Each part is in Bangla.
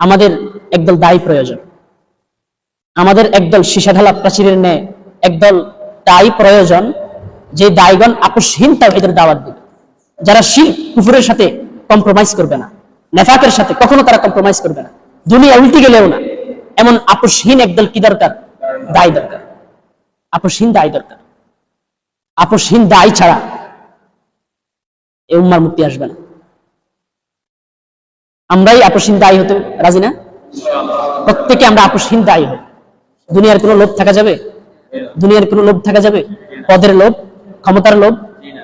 আমাদের একদল দায়ী প্রয়োজন। আমাদের একদল ঢালা প্রাচীরের ন্যায় একদল দায়ী প্রয়োজন, যে দায়গণ আপোষহীন তাওহীদের দাওয়াত দিবে। যারা শির, কুফুরের সাথে কম্প্রোমাইজ করবে না, নেফাকের সাথে কখনো তারা কম্প্রোমাইজ করবে না। দুনিয়া উল্টে গেলেও না। এমন আপোষহীন একদল কি দরকার? দায় দরকার। আপোষহীন দায় দরকার। আপোষহীন দায় ছাড়া এ উম্মার মুক্তি আসবে না। আমরাই আপোষহীন দায়ী হতে রাজি না? প্রত্যেকে আমরা আপোষহীন দায়ী হই। দুনিয়ার কোনো লোভ থাকা যাবে? দুনিয়ার কোনো লোভ থাকা যাবে? পদের লোভ, ক্ষমতার লোভ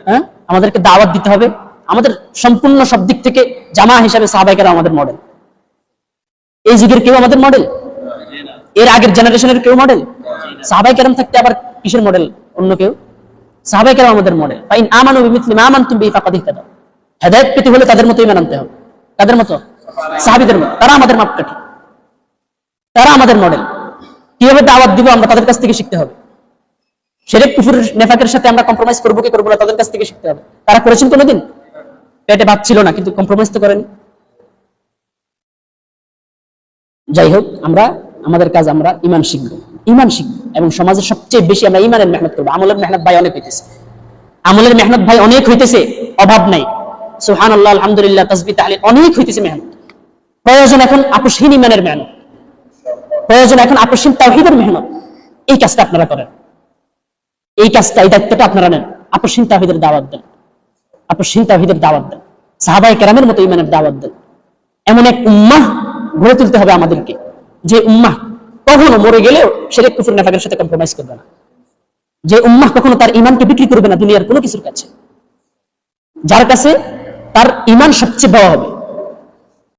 হ্যাঁ? আমাদেরকে দাওয়াত দিতে হবে। আমাদের সম্পূর্ণ সব দিক থেকে জামা হিসাবে সাহাবাইকেরা আমাদের মডেল এই যুগের কেউ আমাদের মডেল এর আগের জেনারেশনের কেউ মডেল সাহাবাই কেরাম থাকতে আবার কিসের মডেল অন্য কেউ? সাহাবাই কেরাম আমাদের মডেল ফাইন আমানু বিমিথলি মা আমানতুম বিহি ফাকাদ ইহতাদাও হেদায়েত পেতে হলে তাদের মতোই মানতে হবে। তাদের মতো? সাহাবীদের মতো, তারা আমাদের মাপকাঠি। তারা আমাদের মডেল কীভাবে দাওয়াত দিব আমরা তাদের কাছ থেকে শিখতে হবে। সেরেক কুফুর নেফাকের সাথে আমরা কম্প্রোমাইজ করব কি করব না তাদের কাছ থেকে শিখতে হবে। তারা করেছেন কোনোদিন? পেটে ভাত ছিল না, কিন্তু কম্প্রোমাইজ তো করেন। যাই হোক, আমরা, আমাদের কাজ আমরা ইমান শিখব। ইমান শিখব এবং সমাজের সবচেয়ে বেশি আমরা ইমানের মেহনত করব। আমলের মেহনত ভাই অনেক হইতেছে। আমলের মেহনত ভাই অনেক হইতেছে, অভাব নাই। সুহান আল্লাহ আলহামদুলিল্লাহ তসবি তাহলে অনেক হইতেছে মেহনত। প্রয়োজন এখন আপসহীন ইমানের মেহনত। প্রয়োজন এখন আপোষহীন তাওহিদের মেহনত। এই কাজটা আপনারা করেন। এই কাজটা, এই দায়িত্বটা আপনারা নেন। আপোষহীন তাওহিদের দাওয়াত দেন। আপোষহীন তাওহিদের দাওয়াত দেন। সাহাবাই কেরামের মতো ইমানের দাওয়াত দেন। এমন এক উম্মাহ গড়ে তুলতে হবে আমাদেরকে, যে উম্মাহ কখনো মরে গেলেও সেরেক কুফুর নেফাকের সাথে কম্প্রোমাইজ করবে না। যে উম্মাহ কখনো তার ইমানকে বিক্রি করবে না দুনিয়ার কোনো কিছুর কাছে। যার কাছে তার ইমান সবচেয়ে বড় হবে।